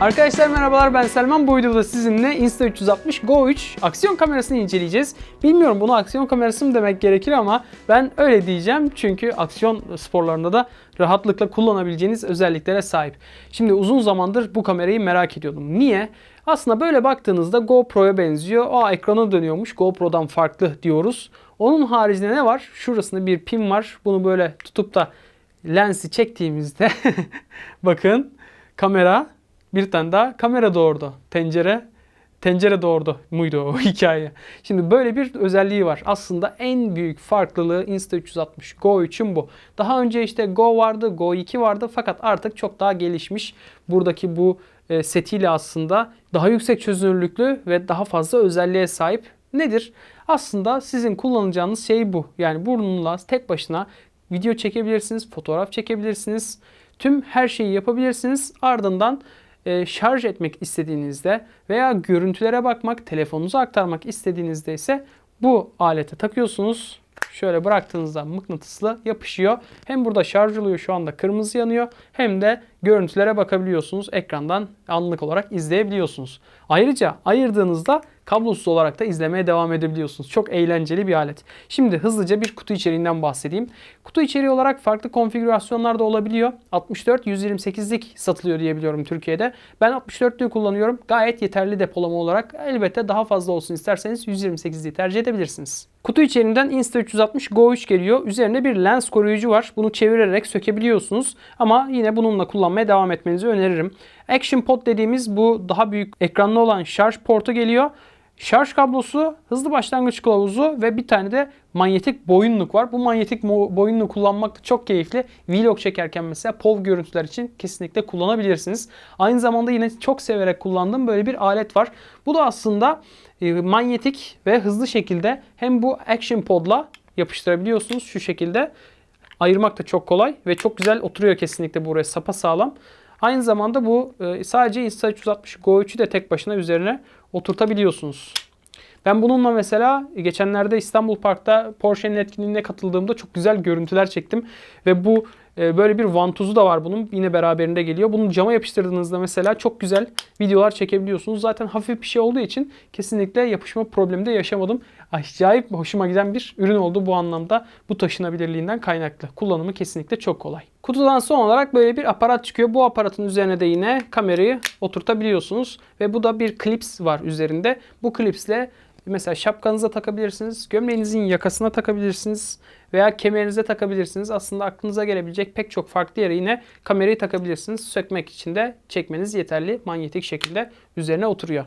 Arkadaşlar merhabalar ben Selman. Bu videoda sizinle Insta360 Go 3 aksiyon kamerasını inceleyeceğiz. Bilmiyorum bunu aksiyon kamerası mı demek gerekir ama ben öyle diyeceğim. Çünkü aksiyon sporlarında da rahatlıkla kullanabileceğiniz özelliklere sahip. Şimdi uzun zamandır bu kamerayı merak ediyordum. Niye? Aslında böyle baktığınızda GoPro'ya benziyor. Aa ekrana dönüyormuş. GoPro'dan farklı diyoruz. Onun haricinde ne var? Şurasında bir pin var. Bunu böyle tutup da lensi çektiğimizde bakın kamera bir tane daha kamera doğurdu. Tencere tencere doğurdu muydu o hikaye. Şimdi böyle bir özelliği var. Aslında en büyük farklılığı Insta360 Go 3'ün bu. Daha önce işte Go vardı, Go 2 vardı fakat artık çok daha gelişmiş. Buradaki bu e, setiyle aslında daha yüksek çözünürlüklü ve daha fazla özelliğe sahip. Nedir? Aslında sizin kullanacağınız şey bu. Yani burnunla tek başına video çekebilirsiniz, fotoğraf çekebilirsiniz. Tüm her şeyi yapabilirsiniz. Ardından e, şarj etmek istediğinizde veya görüntülere bakmak, telefonunuza aktarmak istediğinizde ise bu alete takıyorsunuz. Şöyle bıraktığınızda mıknatıslı yapışıyor. Hem burada şarj oluyor şu anda kırmızı yanıyor hem de görüntülere bakabiliyorsunuz. Ekrandan anlık olarak izleyebiliyorsunuz. Ayrıca ayırdığınızda kablosuz olarak da izlemeye devam edebiliyorsunuz. Çok eğlenceli bir alet. Şimdi hızlıca bir kutu içeriğinden bahsedeyim. Kutu içeriği olarak farklı konfigürasyonlarda olabiliyor. 64 128'lik satılıyor diye biliyorum Türkiye'de. Ben 64'lüğü kullanıyorum. Gayet yeterli depolama olarak. Elbette daha fazla olsun isterseniz 128'liği tercih edebilirsiniz. Kutu içeriğinden Insta360 Go 3 geliyor. Üzerinde bir lens koruyucu var. Bunu çevirerek sökebiliyorsunuz. Ama yine bununla kullanmaya devam etmenizi öneririm. Action Pod dediğimiz bu daha büyük ekranlı olan şarj portu geliyor. Şarj kablosu, hızlı başlangıç kılavuzu ve bir tane de manyetik boyunluk var. Bu manyetik boyunluğu kullanmak da çok keyifli. Vlog çekerken mesela POV görüntüler için kesinlikle kullanabilirsiniz. Aynı zamanda yine çok severek kullandığım böyle bir alet var. Bu da aslında e, manyetik ve hızlı şekilde hem bu Action Pod'la yapıştırabiliyorsunuz şu şekilde. Ayırmak da çok kolay ve çok güzel oturuyor kesinlikle buraya sapa sağlam. Aynı zamanda bu e, sadece Insta360 Go 3'ü de tek başına üzerine oturtabiliyorsunuz. Ben bununla mesela geçenlerde İstanbul Park'ta Porsche'nin etkinliğine katıldığımda çok güzel görüntüler çektim. Ve bu e, böyle bir vantuzu da var bunun. Yine beraberinde geliyor. Bunu cama yapıştırdığınızda mesela çok güzel videolar çekebiliyorsunuz. Zaten hafif bir şey olduğu için kesinlikle yapışma problemi de yaşamadım. Acayip hoşuma giden bir ürün oldu bu anlamda. Bu taşınabilirliğinden kaynaklı. Kullanımı kesinlikle çok kolay. Kutudan son olarak böyle bir aparat çıkıyor. Bu aparatın üzerine de yine kamerayı oturtabiliyorsunuz. Ve bu da bir klips var üzerinde. Bu klipsle Mesela şapkanıza takabilirsiniz, gömleğinizin yakasına takabilirsiniz veya kemerinize takabilirsiniz. Aslında aklınıza gelebilecek pek çok farklı yere yine kamerayı takabilirsiniz. Sökmek için de çekmeniz yeterli. Manyetik şekilde üzerine oturuyor.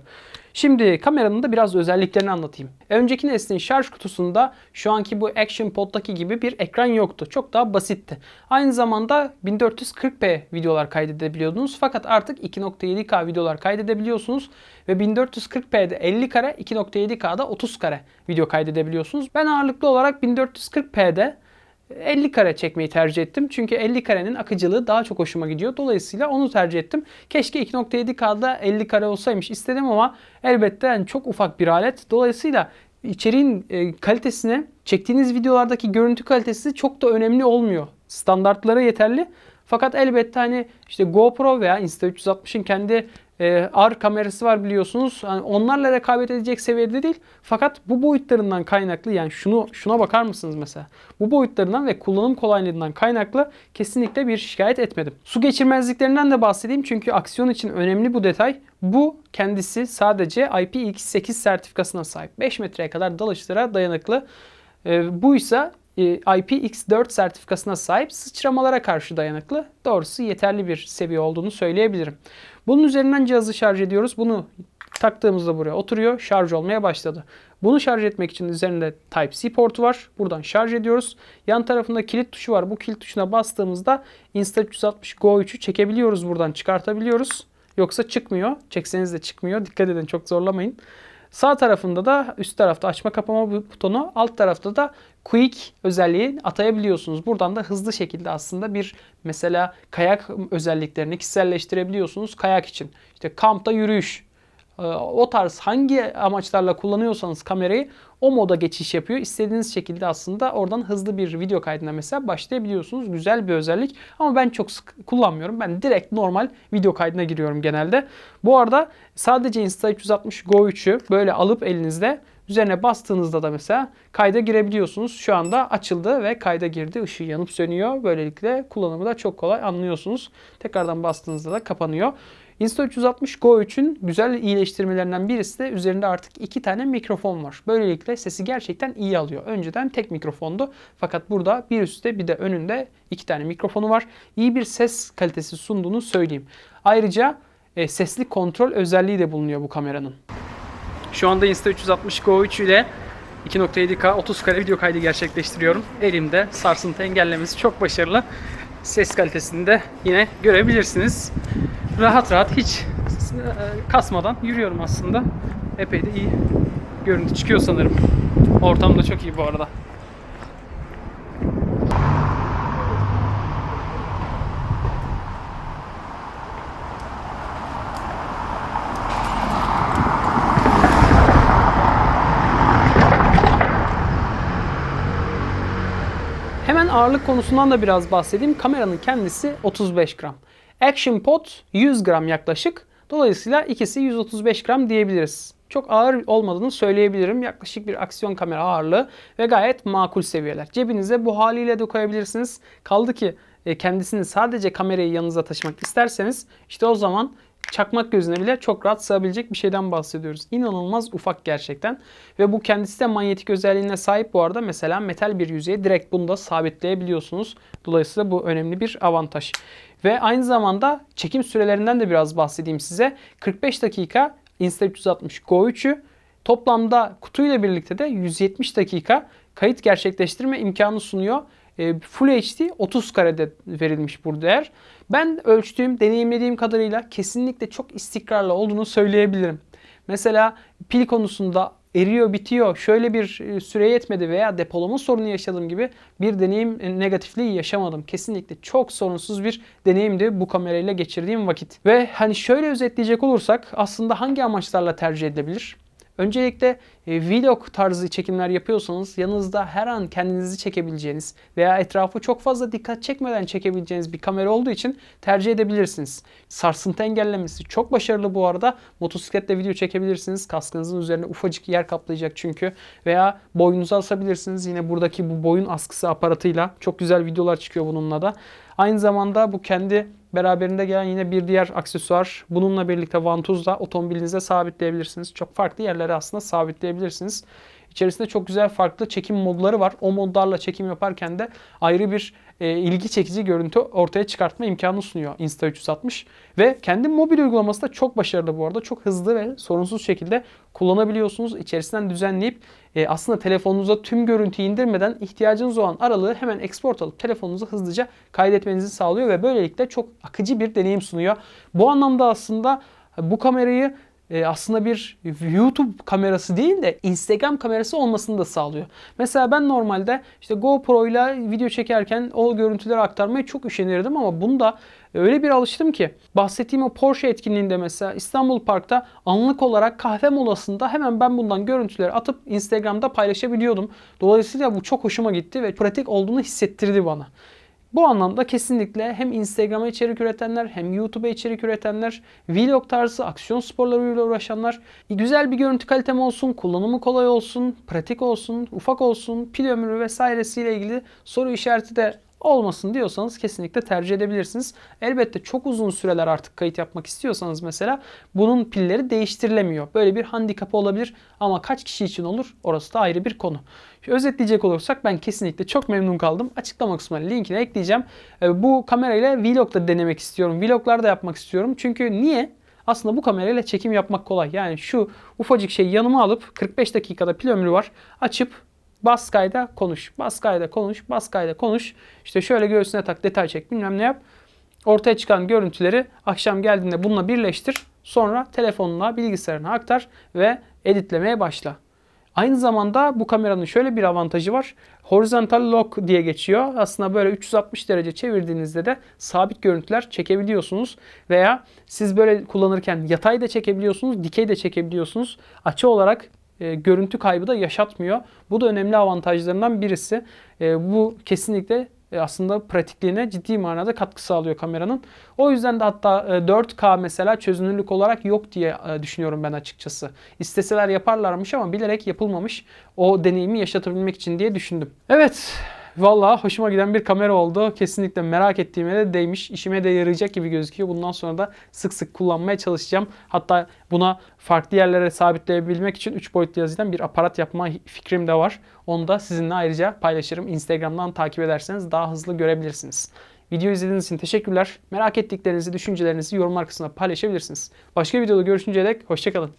Şimdi kameranın da biraz özelliklerini anlatayım. Önceki neslin şarj kutusunda şu anki bu Action Pod'daki gibi bir ekran yoktu. Çok daha basitti. Aynı zamanda 1440p videolar kaydedebiliyordunuz. Fakat artık 2.7K videolar kaydedebiliyorsunuz. Ve 1440p'de 50 kare, 2.7K'da 30 kare video kaydedebiliyorsunuz. Ben ağırlıklı olarak 1440p'de 50 kare çekmeyi tercih ettim. Çünkü 50 karenin akıcılığı daha çok hoşuma gidiyor. Dolayısıyla onu tercih ettim. Keşke 2.7K'da 50 kare olsaymış istedim ama elbette yani çok ufak bir alet. Dolayısıyla içeriğin e, kalitesine, çektiğiniz videolardaki görüntü kalitesi çok da önemli olmuyor. Standartlara yeterli. Fakat elbette hani işte GoPro veya Insta360'ın kendi e, R kamerası var biliyorsunuz. Yani onlarla rekabet edecek seviyede değil. Fakat bu boyutlarından kaynaklı yani şunu şuna bakar mısınız mesela? Bu boyutlarından ve kullanım kolaylığından kaynaklı kesinlikle bir şikayet etmedim. Su geçirmezliklerinden de bahsedeyim çünkü aksiyon için önemli bu detay. Bu kendisi sadece IPX8 sertifikasına sahip. 5 metreye kadar dalışlara dayanıklı. E, bu ise IPX4 sertifikasına sahip sıçramalara karşı dayanıklı. Doğrusu yeterli bir seviye olduğunu söyleyebilirim. Bunun üzerinden cihazı şarj ediyoruz. Bunu taktığımızda buraya oturuyor. Şarj olmaya başladı. Bunu şarj etmek için üzerinde Type-C portu var. Buradan şarj ediyoruz. Yan tarafında kilit tuşu var. Bu kilit tuşuna bastığımızda Insta360 Go 3'ü çekebiliyoruz buradan. Çıkartabiliyoruz. Yoksa çıkmıyor. Çekseniz de çıkmıyor. Dikkat edin çok zorlamayın. Sağ tarafında da üst tarafta açma kapama butonu, alt tarafta da Quick özelliği atayabiliyorsunuz. Buradan da hızlı şekilde aslında bir mesela kayak özelliklerini kişiselleştirebiliyorsunuz kayak için. İşte kampta yürüyüş, o tarz hangi amaçlarla kullanıyorsanız kamerayı o moda geçiş yapıyor. İstediğiniz şekilde aslında oradan hızlı bir video kaydına mesela başlayabiliyorsunuz. Güzel bir özellik ama ben çok sık kullanmıyorum. Ben direkt normal video kaydına giriyorum genelde. Bu arada sadece Insta360 Go 3'ü böyle alıp elinizde Üzerine bastığınızda da mesela kayda girebiliyorsunuz. Şu anda açıldı ve kayda girdi. Işığı yanıp sönüyor. Böylelikle kullanımı da çok kolay anlıyorsunuz. Tekrardan bastığınızda da kapanıyor. Insta360 Go 3'ün güzel iyileştirmelerinden birisi de üzerinde artık iki tane mikrofon var. Böylelikle sesi gerçekten iyi alıyor. Önceden tek mikrofondu. Fakat burada bir üstte bir de önünde iki tane mikrofonu var. İyi bir ses kalitesi sunduğunu söyleyeyim. Ayrıca e, sesli kontrol özelliği de bulunuyor bu kameranın. Şu anda Insta360 Go 3 ile 2.7K 30 kare video kaydı gerçekleştiriyorum. Elimde sarsıntı engellemesi çok başarılı. Ses kalitesini de yine görebilirsiniz. Rahat rahat hiç e, kasmadan yürüyorum aslında. Epey de iyi görüntü çıkıyor sanırım. Ortam da çok iyi bu arada. Hemen ağırlık konusundan da biraz bahsedeyim. Kameranın kendisi 35 gram. Action Pod 100 gram yaklaşık. Dolayısıyla ikisi 135 gram diyebiliriz. Çok ağır olmadığını söyleyebilirim. Yaklaşık bir aksiyon kamera ağırlığı ve gayet makul seviyeler. Cebinize bu haliyle de koyabilirsiniz. Kaldı ki e, kendisini sadece kamerayı yanınıza taşımak isterseniz işte o zaman çakmak gözüne bile çok rahat sığabilecek bir şeyden bahsediyoruz. İnanılmaz ufak gerçekten. Ve bu kendisi de manyetik özelliğine sahip bu arada. Mesela metal bir yüzeye direkt bunu da sabitleyebiliyorsunuz. Dolayısıyla bu önemli bir avantaj. Ve aynı zamanda çekim sürelerinden de biraz bahsedeyim size. 45 dakika Insta360 Go 3'ü toplamda kutuyla birlikte de 170 dakika kayıt gerçekleştirme imkanı sunuyor. E, Full HD 30 karede verilmiş bu değer. Ben ölçtüğüm, deneyimlediğim kadarıyla kesinlikle çok istikrarlı olduğunu söyleyebilirim. Mesela pil konusunda eriyor, bitiyor, şöyle bir e, süre yetmedi veya depolama sorunu yaşadığım gibi bir deneyim e, negatifliği yaşamadım. Kesinlikle çok sorunsuz bir deneyimdi bu kamerayla geçirdiğim vakit. Ve hani şöyle özetleyecek olursak aslında hangi amaçlarla tercih edilebilir? Öncelikle e, vlog tarzı çekimler yapıyorsanız yanınızda her an kendinizi çekebileceğiniz veya etrafı çok fazla dikkat çekmeden çekebileceğiniz bir kamera olduğu için tercih edebilirsiniz. Sarsıntı engellemesi çok başarılı bu arada. Motosikletle video çekebilirsiniz. Kaskınızın üzerine ufacık yer kaplayacak çünkü. Veya boynunuza asabilirsiniz. Yine buradaki bu boyun askısı aparatıyla çok güzel videolar çıkıyor bununla da. Aynı zamanda bu kendi beraberinde gelen yine bir diğer aksesuar. Bununla birlikte vantuzla otomobilinize sabitleyebilirsiniz. Çok farklı yerlere aslında sabitleyebilirsiniz. İçerisinde çok güzel farklı çekim modları var. O modlarla çekim yaparken de ayrı bir e, ilgi çekici görüntü ortaya çıkartma imkanı sunuyor Insta360. Ve kendi mobil uygulaması da çok başarılı bu arada. Çok hızlı ve sorunsuz şekilde kullanabiliyorsunuz. İçerisinden düzenleyip e, aslında telefonunuza tüm görüntüyü indirmeden ihtiyacınız olan aralığı hemen export alıp telefonunuza hızlıca kaydetmenizi sağlıyor ve böylelikle çok akıcı bir deneyim sunuyor. Bu anlamda aslında bu kamerayı e, aslında bir YouTube kamerası değil de Instagram kamerası olmasını da sağlıyor. Mesela ben normalde işte GoPro ile video çekerken o görüntüleri aktarmaya çok üşenirdim ama bunda öyle bir alıştım ki bahsettiğim o Porsche etkinliğinde mesela İstanbul Park'ta anlık olarak kahve molasında hemen ben bundan görüntüleri atıp Instagram'da paylaşabiliyordum. Dolayısıyla bu çok hoşuma gitti ve pratik olduğunu hissettirdi bana. Bu anlamda kesinlikle hem Instagram'a içerik üretenler hem YouTube'a içerik üretenler, vlog tarzı aksiyon sporlarıyla uğraşanlar güzel bir görüntü kalitem olsun, kullanımı kolay olsun, pratik olsun, ufak olsun, pil ömrü vesairesiyle ilgili soru işareti de olmasın diyorsanız kesinlikle tercih edebilirsiniz. Elbette çok uzun süreler artık kayıt yapmak istiyorsanız mesela bunun pilleri değiştirilemiyor. Böyle bir handikapı olabilir ama kaç kişi için olur orası da ayrı bir konu. Özetleyecek olursak ben kesinlikle çok memnun kaldım. Açıklama kısmına linkini ekleyeceğim. Ee, Bu kamerayla vlog da denemek istiyorum. Vloglar da yapmak istiyorum. Çünkü niye? Aslında bu kamerayla çekim yapmak kolay. Yani şu ufacık şeyi yanıma alıp 45 dakikada pil ömrü var. Açıp Bas kayda konuş. Bas kayda konuş. Bas kayda konuş. İşte şöyle göğsüne tak detay çek bilmem ne yap. Ortaya çıkan görüntüleri akşam geldiğinde bununla birleştir. Sonra telefonuna bilgisayarına aktar ve editlemeye başla. Aynı zamanda bu kameranın şöyle bir avantajı var. Horizontal lock diye geçiyor. Aslında böyle 360 derece çevirdiğinizde de sabit görüntüler çekebiliyorsunuz. Veya siz böyle kullanırken yatay da çekebiliyorsunuz, dikey de çekebiliyorsunuz. Açı olarak e, görüntü kaybı da yaşatmıyor. Bu da önemli avantajlarından birisi. E, bu kesinlikle e, aslında pratikliğine ciddi manada katkı sağlıyor kameranın. O yüzden de hatta e, 4K mesela çözünürlük olarak yok diye düşünüyorum ben açıkçası. İsteseler yaparlarmış ama bilerek yapılmamış. O deneyimi yaşatabilmek için diye düşündüm. Evet. Vallahi hoşuma giden bir kamera oldu. Kesinlikle merak ettiğime de değmiş. İşime de yarayacak gibi gözüküyor. Bundan sonra da sık sık kullanmaya çalışacağım. Hatta buna farklı yerlere sabitleyebilmek için 3 boyutlu yazıdan bir aparat yapma fikrim de var. Onu da sizinle ayrıca paylaşırım. Instagram'dan takip ederseniz daha hızlı görebilirsiniz. Video izlediğiniz için teşekkürler. Merak ettiklerinizi, düşüncelerinizi yorumlar kısmında paylaşabilirsiniz. Başka videoda görüşünceye dek hoşçakalın.